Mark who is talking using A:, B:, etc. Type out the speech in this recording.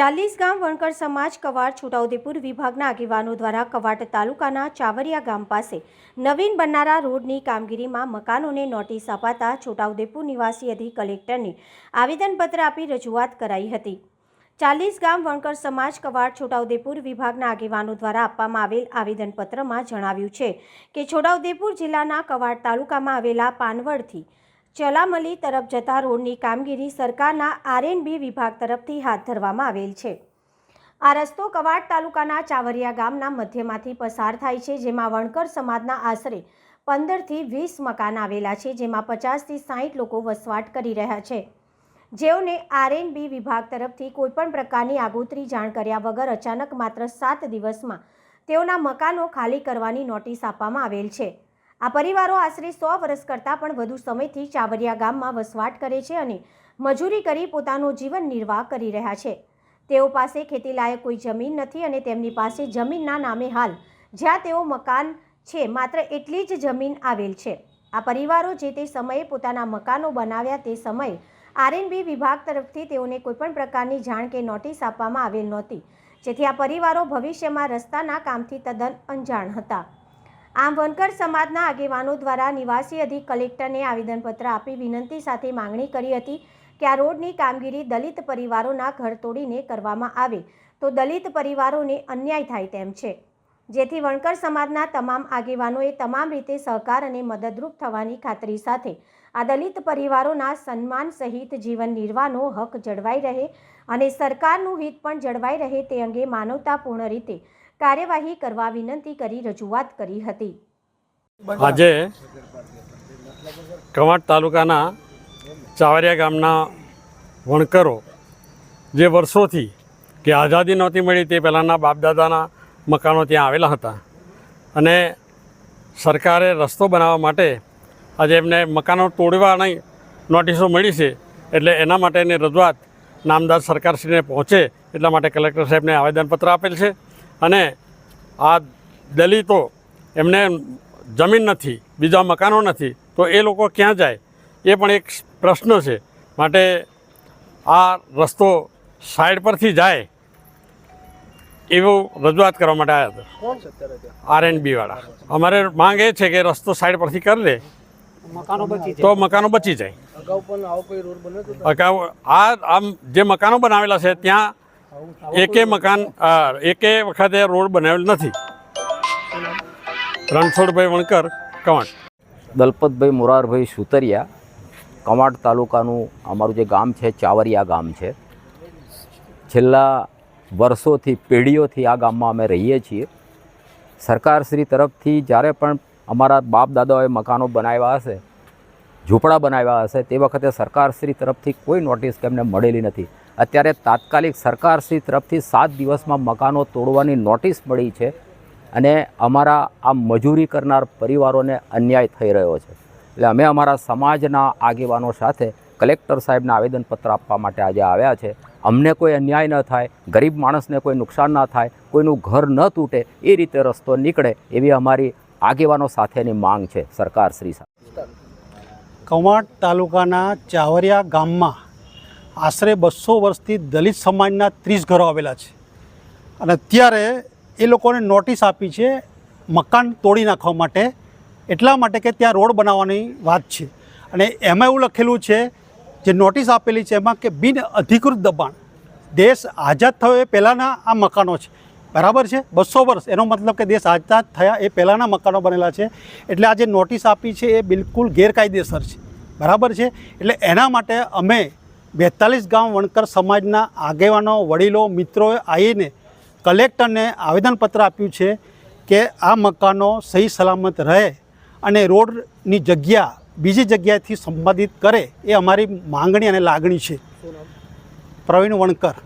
A: ચાલીસ ગામ વણકર સમાજ કવાડ છોટાઉદેપુર વિભાગના આગેવાનો દ્વારા કવાટ તાલુકાના ચાવરિયા ગામ પાસે નવીન બનનારા રોડની કામગીરીમાં મકાનોને નોટિસ અપાતા છોટાઉદેપુર નિવાસી અધિક કલેક્ટરને આવેદનપત્ર આપી રજૂઆત કરાઈ હતી. ચાલીસ ગામ વણકર સમાજ કવાડ છોટાઉદેપુર વિભાગના આગેવાનો દ્વારા આપવામાં આવેલ આવેદનપત્રમાં જણાવ્યું છે કે છોટાઉદેપુર જિલ્લાના કવાડ તાલુકામાં આવેલા પાનવડથી ચલામલી તરફ જતા રોડની કામગીરી સરકારના આરએનબી વિભાગ તરફથી હાથ ધરવામાં આવેલ છે. આ રસ્તો કવાડ તાલુકાના ચાવરિયા ગામના મધ્યમાંથી પસાર થાય છે, જેમાં વણકર સમાજના આશરે પંદરથી વીસ મકાન આવેલા છે, જેમાં પચાસથી સાહીઠ લોકો વસવાટ કરી રહ્યા છે. જેઓને આરએનબી વિભાગ તરફથી કોઈપણ પ્રકારની આગોતરી જાણ કર્યા વગર અચાનક માત્ર સાત દિવસમાં તેઓના મકાનો ખાલી કરવાની નોટિસ આપવામાં આવેલ છે. આ પરિવારો આશરે સો વર્ષ કરતાં પણ વધુ સમયથી ચાવરિયા ગામમાં વસવાટ કરે છે અને મજૂરી કરી પોતાનો જીવન નિર્વાહ કરી રહ્યા છે. તેઓ પાસે ખેતીલાયક કોઈ જમીન નથી અને તેમની પાસે જમીનના નામે હાલ જ્યાં તેઓ મકાન છે, માત્ર એટલી જ જમીન આવેલ છે. આ પરિવારો જે તે સમયે પોતાના મકાનો બનાવ્યા તે સમયે આરએનબી વિભાગ તરફથી તેઓને કોઈપણ પ્રકારની જાણ કે નોટિસ આપવામાં આવેલ નહોતી, જેથી આ પરિવારો ભવિષ્યમાં રસ્તાના કામથી તદ્દન અંજાણ હતા. આમ વનકર સમાજના આગેવાનો દ્વારા નિવાસી અધિક કલેક્ટરને આવેદનપત્ર આપી વિનંતી સાથે માંગણી કરી હતી કે આ રોડની કામગીરી દલિત પરિવારોના ઘર તોડીને કરવામાં આવે તો દલિત પરિવારોને અન્યાય થાય તેમ છે. જેથી વણકર સમાજના તમામ આગેવાનોએ તમામ રીતે સહકાર અને મદદરૂપ થવાની ખાતરી સાથે આ દલિત પરિવારોના સન્માન સહિત જીવન નિર્વાહનો હક જળવાઈ રહે અને સરકારનું હિત પણ જળવાઈ રહે તે અંગે માનવતાપૂર્ણ રીતે કાર્યવાહી કરવા વિનંતી કરી, રજૂઆત કરી હતી.
B: આજે કવાંટ તાલુકાના ચાવરિયા ગામના વણકરો જે વર્ષોથી કે આઝાદી નહોતી મળી તે પહેલાંના બાપદાદાના મકાનો ત્યાં આવેલા હતા અને સરકારે રસ્તો બનાવવા માટે આજે એમને મકાનો તોડવાની નોટિસો મળી છે એટલે એના માટેની રજૂઆત નામદાર સરકારશ્રીને પહોંચે એટલા માટે કલેક્ટર સાહેબને આવેદનપત્ર આપેલ છે. અને આ દલિતો એમને જમીન નથી બીજા મકાનો નથી તો એ લોકો ક્યાં જાય? એ પણ એક પ્રશ્ન છે. માટે આ રસ્તો સાઈડ પરથી જાય એવું રજૂઆત કરવા માટે આવ્યા હતા. આર એન બીવાળા અમારે માંગ એ છે કે રસ્તો સાઈડ પરથી કરી લે. તો મકાનો બચી જાય.
C: અગાઉ પણ આવો કોઈ રોડ બન્યો હતો
B: અગાઉ આ આમ જે મકાનો બનાવેલા છે ત્યાં એકે મકાન એકે વખતે રોડ બનાવેલ નથી. રણછોડભાઈ વણકર, કવાંટ.
D: દલપતભાઈ મોરારભાઈ સુતરિયા, કવાંટ તાલુકાનું અમારું જે ગામ છે, ચાવરિયા ગામ છે. છેલ્લા વર્ષોથી, પેઢીઓથી આ ગામમાં અમે રહીએ છીએ. સરકારશ્રી તરફથી જ્યારે પણ અમારા બાપ દાદાઓએ મકાનો બનાવ્યા હશે, ઝૂંપડા બનાવ્યા હશે, તે વખતે સરકારશ્રી તરફથી કોઈ નોટિસ તેમને મળેલી નથી. અત્યારે તાત્કાલિક સરકારશ્રી તરફથી સાત દિવસમાં મકાનો તોડવાની નોટિસ મળી છે અને અમારા આ મજૂરી કરનાર પરિવારોને અન્યાય થઈ રહ્યો છે. એટલે અમે અમારા સમાજના આગેવાનો સાથે કલેક્ટર સાહેબને આવેદનપત્ર આપવા માટે આજે આવ્યા છે. અમને કોઈ અન્યાય ન થાય, ગરીબ માણસને કોઈ નુકસાન ન થાય, કોઈનું ઘર ન તૂટે, એ રીતે રસ્તો નીકળે એવી અમારી આગેવાનો સાથેની માંગ છે સરકારશ્રી સાથે.
E: કવાંટ તાલુકાના ચાવરિયા ગામમાં આશરે બસો વર્ષથી દલિત સમાજના ત્રીસ ઘરો આવેલા છે. અને અત્યારે એ લોકોને નોટિસ આપી છે મકાન તોડી નાખવા માટે, એટલા માટે કે ત્યાં રોડ બનાવવાની વાત છે. અને એમાં એવું લખેલું છે, જે નોટિસ આપેલી છે એમાં કે બિન અધિકૃત દબાણ, દેશ આઝાદ થયો એ પહેલાંના આ મકાનો છે. બરાબર છે? બસો વર્ષ, એનો મતલબ કે દેશ આઝાદ થયા એ પહેલાંના મકાનો બનેલા છે. એટલે આ જે નોટિસ આપી છે એ બિલકુલ ગેરકાયદેસર છે. બરાબર છે? એટલે એના માટે અમે બેતાલીસ ગામ વણકર સમાજના આગેવાનો, વડીલો, મિત્રોએ આવીને કલેક્ટરને આવેદનપત્ર આપ્યું છે કે આ મકાનો સહી સલામત રહે અને રોડની જગ્યા બીજી જગ્યાએથી સંપાદિત કરે એ અમારી માંગણી અને લાગણી છે. પ્રવીણ વણકર.